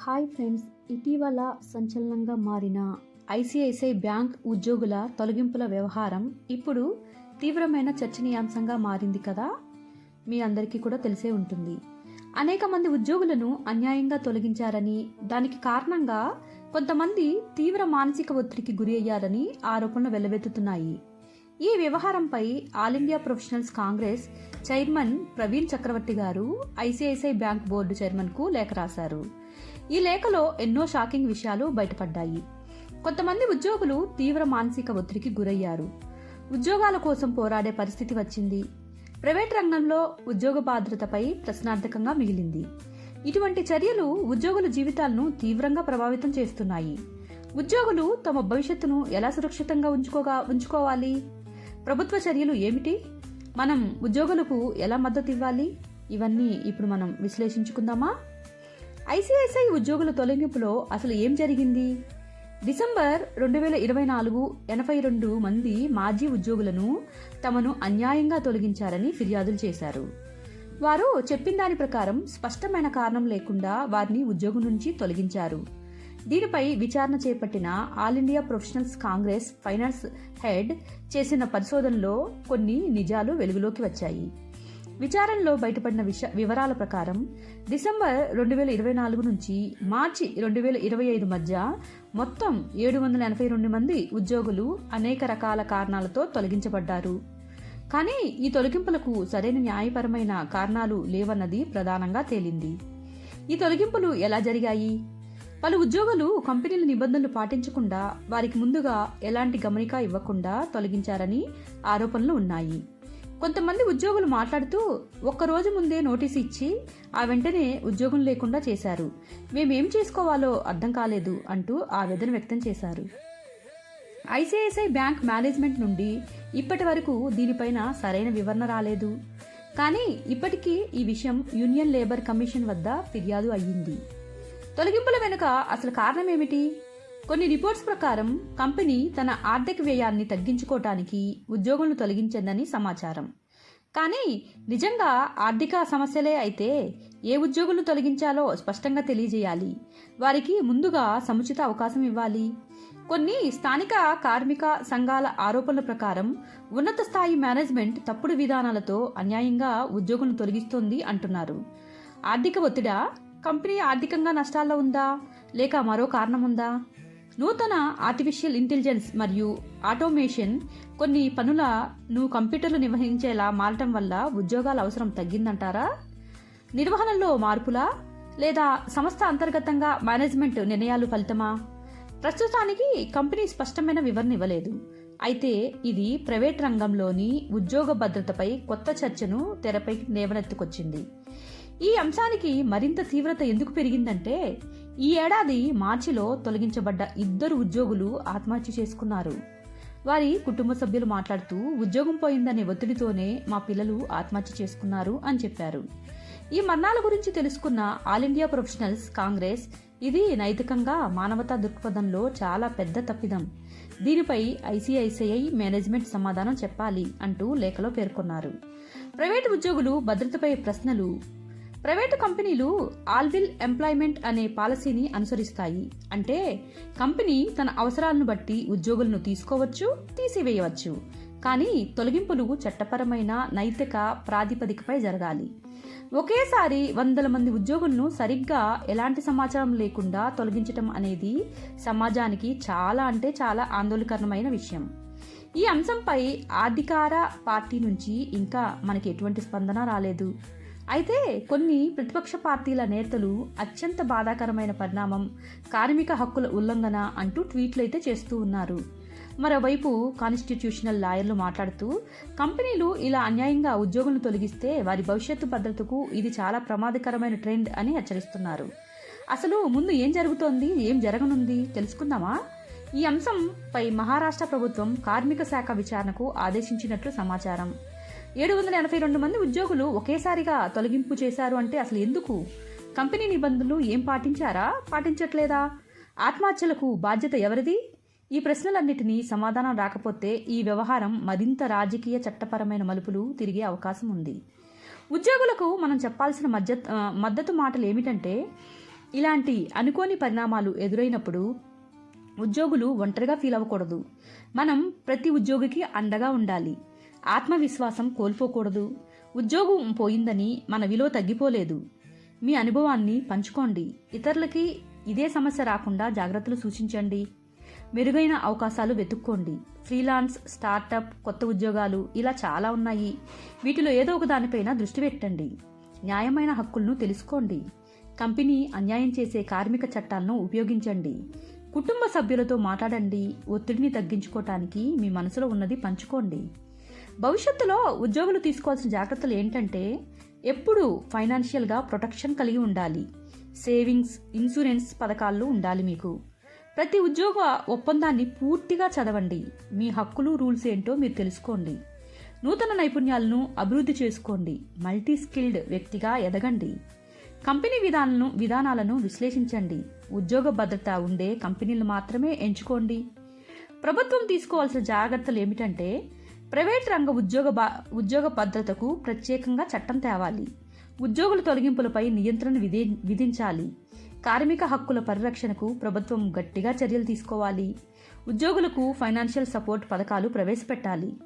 Hi friends ఇటీవల సంచలనంగా మారిన ఐసిఐసిఐ బ్యాంక్ ఉద్యోగుల తొలగింపుల వ్యవహారం ఇప్పుడు తీవ్రమైన చర్చనీయాంశంగా మారింది కదా? మీ అందరికీ కూడా తెలిసే ఉంటుంది. అనేక మంది ఉద్యోగులను అన్యాయంగా తొలగించారని దానికి కారణంగా కొంతమంది తీవ్ర మానసిక ఒత్తిడికి గురి అయ్యారని ఆరోపణలు వెల్లవెత్తుతున్నాయి ఈ వ్యవహారంపై all India professionals Congress chairman Praveen Chakravarthy గారు ఐసిఐసిఐ బ్యాంక్ బోర్డు చైర్మన్కు లేఖ రాశారు. ఈ లేఖలో ఎన్నో షాకింగ్ విషయాలు బయటపడ్డాయి. కొంతమంది ఉద్యోగులు తీవ్ర మానసిక ఒత్తిడికి గురయ్యారు. ఉద్యోగాల కోసం పోరాడే పరిస్థితి వచ్చింది. ప్రైవేట్ రంగంలో ఉద్యోగ భద్రతపై ప్రశ్నార్థకంగా మిగిలింది. ఇటువంటి చర్యలు ఉద్యోగుల జీవితాలను తీవ్రంగా ప్రభావితం చేస్తున్నాయి. ఉద్యోగులు తమ భవిష్యత్తును ఎలా సురక్షితంగా ఉంచుకోగా ఉంచుకోవాలి? ప్రభుత్వ చర్యలు ఏమిటి? మనం ఉద్యోగులకు ఎలా మద్దతు ఇవ్వాలి? ఇవన్నీ ఇప్పుడు మనం విశ్లేషించుకుందామా? ఐసిఐసిఐ ఉద్యోగుల తొలగింపులో అసలు ఏం జరిగింది? డిసెంబర్ రెండు వేల ఇరవై నాలుగు ఎనభై రెండు మంది మాజీ ఉద్యోగులను తమను అన్యాయంగా తొలగించారని ఫిర్యాదులు చేశారు. వారు చెప్పిన దాని ప్రకారం స్పష్టమైన కారణం లేకుండా వారిని ఉద్యోగం నుంచి తొలగించారు. దీనిపై విచారణ చేపట్టిన all India professionals Congress finance head చేసిన పరిశోధనలో కొన్ని నిజాలు వెలుగులోకి వచ్చాయి. విచారణలో బయటపడిన విష వివరాల ప్రకారం డిసెంబర్ రెండు వేల ఇరవై నాలుగు నుంచి మార్చి రెండు వేల ఇరవై ఐదు మధ్య మొత్తం ఏడు వందల ఎనభై రెండు మంది ఉద్యోగులు అనేక రకాల కారణాలతో తొలగించబడ్డారు. కానీ ఈ తొలగింపులకు సరైన న్యాయపరమైన కారణాలు లేవన్నది ప్రధానంగా తేలింది. ఈ తొలగింపులు ఎలా జరిగాయి? పలు ఉద్యోగులు కంపెనీల నిబంధనలు పాటించకుండా వారికి ముందుగా ఎలాంటి గమనిక ఇవ్వకుండా తొలగించారని ఆరోపణలు ఉన్నాయి. కొంతమంది ఉద్యోగులు మాట్లాడుతూ ఒక్క రోజు ముందే నోటీసు ఇచ్చి ఆ వెంటనే ఉద్యోగం లేకుండా చేశారు. మేమేం చేసుకోవాలో అర్థం కాలేదు అంటూ ఆవేదన వ్యక్తం చేశారు. ఐసిఐసిఐ బ్యాంక్ మేనేజ్మెంట్ నుండి ఇప్పటి వరకు దీనిపైన సరైన వివరణ రాలేదు. కానీ ఇప్పటికీ ఈ విషయం యూనియన్ లేబర్ కమిషన్ వద్ద ఫిర్యాదు అయ్యింది. తొలగింపుల వెనుక అసలు కారణం ఏమిటి? కొన్ని రిపోర్ట్స్ ప్రకారం కంపెనీ తన ఆర్థిక వ్యయాన్ని తగ్గించుకోవటానికి ఉద్యోగులను తొలగించిందని సమాచారం. కానీ నిజంగా ఆర్థిక సమస్యలే అయితే ఏ ఉద్యోగులను తొలగించాలో స్పష్టంగా తెలియజేయాలి. వారికి ముందుగా సముచిత అవకాశం ఇవ్వాలి. కొన్ని స్థానిక కార్మిక సంఘాల ఆరోపణల ప్రకారం ఉన్నత స్థాయి మేనేజ్మెంట్ తప్పుడు విధానాలతో అన్యాయంగా ఉద్యోగులను తొలగిస్తోంది అంటున్నారు. ఆర్థిక ఒత్తిడా కంపెనీ ఆర్థికంగా నష్టాల్లో ఉందా? లేక మరో కారణం ఉందా? నూతన ఆర్టిఫిషియల్ ఇంటెలిజెన్స్ మరియు ఆటోమేషన్ కొన్ని పనులను కంప్యూటర్లు నిర్వహించేలా మారటం వల్ల ఉద్యోగాల అవసరం తగ్గిందంటారా? నిర్వహణలో మార్పులా? లేదా సంస్థ అంతర్గతంగా మేనేజ్మెంట్ నిర్ణయాలు ఫలితమా? ప్రస్తుతానికి కంపెనీ స్పష్టమైన వివరణ ఇవ్వలేదు. అయితే ఇది ప్రైవేట్ రంగంలోని ఉద్యోగ భద్రతపై కొత్త చర్చను తెరపై లేవనెత్తుకొచ్చింది ఈ అంశానికి మరింత తీవ్రత ఎందుకు పెరిగిందంటే ఈ ఏడాది మార్చిలో తొలగించబడ్డ ఇద్దరు ఉద్యోగులు ఆత్మహత్య చేసుకున్నారు. వారి కుటుంబ సభ్యులు మాట్లాడుతూ ఉద్యోగం పోయిందనే ఒత్తిడితోనే మా పిల్లలు ఆత్మహత్య చేసుకున్నారు అని చెప్పారు. ఈ మరణాల గురించి తెలుసుకున్న ఆల్ ఇండియా ప్రొఫెషనల్స్ కాంగ్రెస్ ఇది నైతికంగా మానవతా దృక్పథంలో చాలా పెద్ద తప్పిదం. దీనిపై ఐసీఐసీఐ మేనేజ్మెంట్ సమాధానం చెప్పాలి అంటూ లేఖలో పేర్కొన్నారు. ప్రైవేటు ఉద్యోగులు భద్రతపై ప్రశ్నలు ప్రైవేటు కంపెనీలు ఆల్విల్ ఎంప్లాయ్మెంట్ అనే పాలసీని అనుసరిస్తాయి. అంటే కంపెనీ తన అవసరాలను బట్టి ఉద్యోగులను తీసుకోవచ్చు తీసివేయవచ్చు. కానీ తొలగింపులు చట్టపరమైన నైతిక ప్రాతిపదికపై జరగాలి. ఒకేసారి వందల మంది ఉద్యోగులను సరిగ్గా ఎలాంటి సమాచారం లేకుండా తొలగించటం అనేది సమాజానికి చాలా అంటే చాలా ఆందోళనకరమైన విషయం. ఈ అంశంపై అధికార పార్టీ నుంచి ఇంకా మనకి ఎటువంటి స్పందన రాలేదు. అయితే కొన్ని ప్రతిపక్ష పార్టీల నేతలు అత్యంత బాధాకరమైన పరిణామం కార్మిక హక్కుల ఉల్లంఘన అంటూ ట్వీట్లు అయితే చేస్తూ ఉన్నారు. మరోవైపు కాన్స్టిట్యూషనల్ లాయర్లు మాట్లాడుతూ కంపెనీలు ఇలా అన్యాయంగా ఉద్యోగులను తొలగిస్తే వారి భవిష్యత్తు భద్రతకు ఇది చాలా ప్రమాదకరమైన ట్రెండ్ అని హెచ్చరిస్తున్నారు. అసలు ముందు ఏం జరుగుతోంది ఏం జరగనుంది తెలుసుకుందామా? ఈ అంశంపై మహారాష్ట్ర ప్రభుత్వం కార్మిక శాఖ విచారణకు ఆదేశించినట్లు సమాచారం. ఏడు వందల ఎనభై రెండు మంది ఉద్యోగులు ఒకేసారిగా తొలగింపు చేశారు అంటే అసలు ఎందుకు? కంపెనీ నిబంధనలు ఏం పాటించారా? పాటించట్లేదా? ఆత్మహత్యలకు బాధ్యత ఎవరిది? ఈ ప్రశ్నలన్నిటినీ సమాధానం రాకపోతే ఈ వ్యవహారం మరింత రాజకీయ చట్టపరమైన మలుపులు తిరిగే అవకాశం ఉంది. ఉద్యోగులకు మనం చెప్పాల్సిన మద్దతు మద్దతు మాటలు ఏమిటంటే ఇలాంటి అనుకోని పరిణామాలు ఎదురైనప్పుడు ఉద్యోగులు ఒంటరిగా ఫీల్ అవ్వకూడదు. మనం ప్రతి ఉద్యోగికి అండగా ఉండాలి. ఆత్మవిశ్వాసం కోల్పోకూడదు. ఉద్యోగం పోయిందని మన విలువ తగ్గిపోలేదు. మీ అనుభవాన్ని పంచుకోండి. ఇతరులకి ఇదే సమస్య రాకుండా జాగ్రత్తలు సూచించండి. మెరుగైన అవకాశాలు వెతుక్కోండి. ఫ్రీలాన్స్ స్టార్టప్ కొత్త ఉద్యోగాలు ఇలా చాలా ఉన్నాయి. వీటిలో ఏదో ఒక దానిపైన దృష్టి పెట్టండి. న్యాయమైన హక్కులను తెలుసుకోండి. కంపెనీ అన్యాయం చేసే కార్మిక చట్టాలను ఉపయోగించండి. కుటుంబ సభ్యులతో మాట్లాడండి. ఒత్తిడిని తగ్గించుకోవటానికి మీ మనసులో ఉన్నది పంచుకోండి. భవిష్యత్తులో ఉద్యోగులు తీసుకోవాల్సిన జాగ్రత్తలు ఏంటంటే ఎప్పుడు ఫైనాన్షియల్గా ప్రొటెక్షన్ కలిగి ఉండాలి. సేవింగ్స్ ఇన్సూరెన్స్ పథకాలు ఉండాలి మీకు. ప్రతి ఉద్యోగ ఒప్పందాన్ని పూర్తిగా చదవండి. మీ హక్కులు రూల్స్ ఏంటో మీరు తెలుసుకోండి. నూతన నైపుణ్యాలను అభివృద్ధి చేసుకోండి. మల్టీ స్కిల్డ్ వ్యక్తిగా ఎదగండి. కంపెనీ విధానాలను విధానాలను విశ్లేషించండి. ఉద్యోగ భద్రత ఉండే కంపెనీలు మాత్రమే ఎంచుకోండి. ప్రభుత్వం తీసుకోవాల్సిన జాగ్రత్తలు ఏమిటంటే ప్రైవేట్ రంగ ఉద్యోగ బా- ఉద్యోగ భద్రతకు ప్రత్యేకంగా చట్టం తేవాలి. ఉద్యోగుల తొలగింపులపై నియంత్రణ విధి విధించాలి. కార్మిక హక్కుల పరిరక్షణకు ప్రభుత్వం గట్టిగా చర్యలు తీసుకోవాలి. ఉద్యోగులకు ఫైనాన్షియల్ సపోర్ట్ పథకాలు ప్రవేశపెట్టాలి.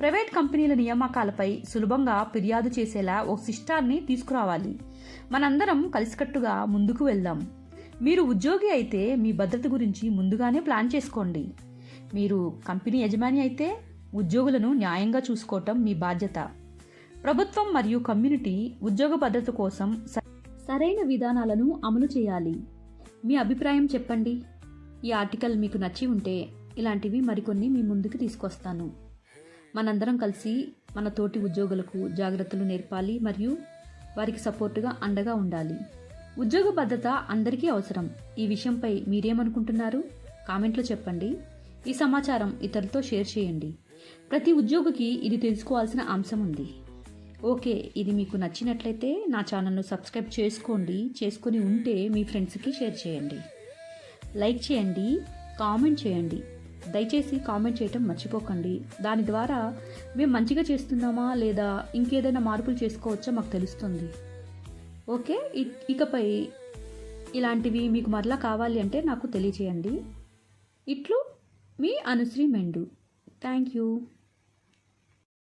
ప్రైవేట్ కంపెనీల నియామకాలపై సులభంగా ఫిర్యాదు చేసేలా ఓ సిస్టాన్ని తీసుకురావాలి. మనందరం కలిసికట్టుగా ముందుకు వెళ్దాం. మీరు ఉద్యోగి అయితే మీ భద్రత గురించి ముందుగానే ప్లాన్ చేసుకోండి. మీరు కంపెనీ యజమాని అయితే ఉద్యోగులను న్యాయంగా చూసుకోవటం మీ బాధ్యత. ప్రభుత్వం మరియు కమ్యూనిటీ ఉద్యోగ భద్రత కోసం స- సరైన విధానాలను అమలు చేయాలి. మీ అభిప్రాయం చెప్పండి. ఈ ఆర్టికల్ మీకు నచ్చి ఉంటే ఇలాంటివి మరికొన్ని మీ ముందుకు తీసుకొస్తాను. మనందరం కలిసి మన తోటి ఉద్యోగులకు జాగ్రత్తలు నేర్పాలి మరియు వారికి సపోర్టుగా అండగా ఉండాలి. ఉద్యోగ భద్రత అందరికీ అవసరం. ఈ విషయంపై మీరేమనుకుంటున్నారు? కామెంట్లో చెప్పండి. ఈ సమాచారం ఇతరులతో షేర్ చేయండి. ప్రతి ఉద్యోగికి ఇది తెలుసుకోవాల్సిన అంశం ఉంది. ఓకే ఇది మీకు నచ్చినట్లయితే నా ఛానల్ను సబ్స్క్రైబ్ చేసుకోండి. చేసుకొని ఉంటే మీ ఫ్రెండ్స్కి షేర్ చేయండి. లైక్ చేయండి కామెంట్ చేయండి. దయచేసి కామెంట్ చేయటం మర్చిపోకండి. దాని ద్వారా మేము మంచిగా చేస్తున్నామా లేదా ఇంకేదైనా మార్పులు చేసుకోవచ్చా మాకు తెలుస్తుంది. ఓకే ఇకపై ఇలాంటివి మీకు మరలా కావాలి అంటే నాకు తెలియచేయండి. ఇట్లు మీ అనుశ్రీ మెండు. Thank you.